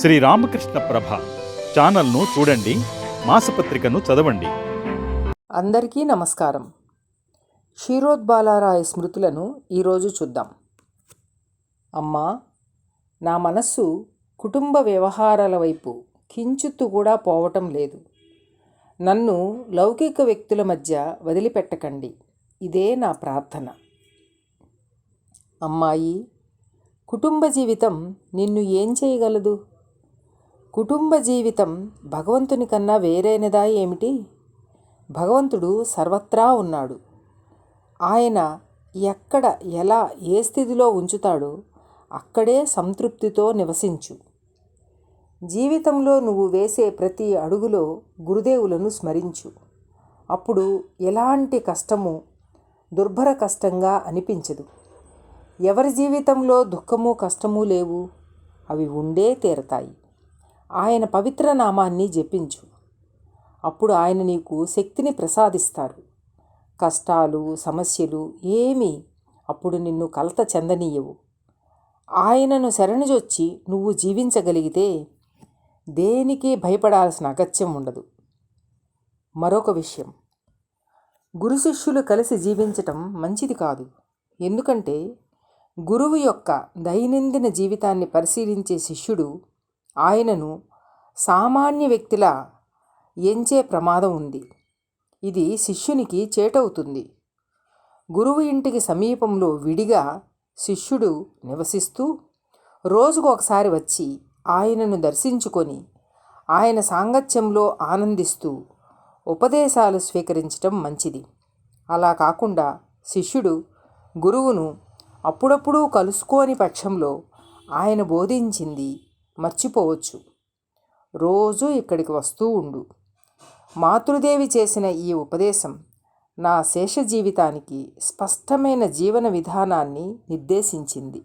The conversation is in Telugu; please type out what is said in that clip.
శ్రీ రామకృష్ణ ప్రభ ఛానల్ను చూడండి మాసపత్రికను చదవండి. అందరికీ నమస్కారం. క్షీరోద్బాలారాయ స్మృతులను ఈరోజు చూద్దాం. అమ్మా నా మనస్సు కుటుంబ వ్యవహారాల వైపు కించుత్తు కూడా పోవటం లేదు. నన్ను లౌకిక వ్యక్తుల మధ్య వదిలిపెట్టకండి. ఇదే నా ప్రార్థన. అమ్మాయి కుటుంబ జీవితం నిన్ను ఏం చేయగలదు? కుటుంబ జీవితం భగవంతుని కన్నా వేరైనదా ఏమిటి? భగవంతుడు సర్వత్రా ఉన్నాడు. ఆయన ఎక్కడ ఎలా ఏ స్థితిలో ఉంచుతాడో అక్కడే సంతృప్తితో నివసించు. జీవితంలో నువ్వు వేసే ప్రతి అడుగులో గురుదేవులను స్మరించు. అప్పుడు ఎలాంటి కష్టము దుర్భర కష్టంగా అనిపించదు. ఎవరి జీవితంలో దుఃఖము కష్టము లేవు అవి ఉండే తీరతాయి. ఆయన పవిత్ర నామాన్ని జపించు. అప్పుడు ఆయన నీకు శక్తిని ప్రసాదిస్తారు. కష్టాలు సమస్యలు ఏమీ అప్పుడు నిన్ను కలత చెందనీయవు. ఆయనను శరణుజొచ్చి నువ్వు జీవించగలిగితే దేనికి భయపడాల్సిన అగత్యం ఉండదు. మరొక విషయం. గురు శిష్యులు కలిసి జీవించటం మంచిది కాదు. ఎందుకంటే గురువు యొక్క దైనందిన జీవితాన్ని పరిశీలించే శిష్యుడు ఆయనను సామాన్య వ్యక్తిలా ఎంచే ప్రమాదం ఉంది. ఇది శిష్యునికి చేటవుతుంది. గురువు ఇంటికి సమీపంలో విడిగా శిష్యుడు నివసిస్తూ రోజుకు ఒకసారి వచ్చి ఆయనను దర్శించుకొని ఆయన సాంగత్యంలో ఆనందిస్తూ ఉపదేశాలు స్వీకరించటం మంచిది. అలా కాకుండా శిష్యుడు గురువును అప్పుడప్పుడు కలుసుకోని పక్షంలో ఆయన బోధించింది మర్చిపోవచ్చు రోజూ ఇక్కడికి వస్తూ ఉండు మాతృదేవి చేసిన ఈ ఉపదేశం నా శేష జీవితానికి స్పష్టమైన జీవన విధానాన్ని నిర్దేశించింది